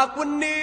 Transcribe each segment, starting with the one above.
ากวันนี้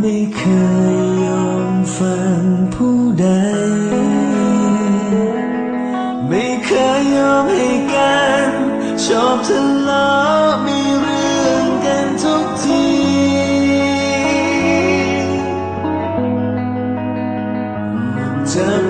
ไม่เคยยอมฟังผู้ใด ไม่เคยยอมให้กันชอบทะเลาะมีเรื่องกันทุกที จะ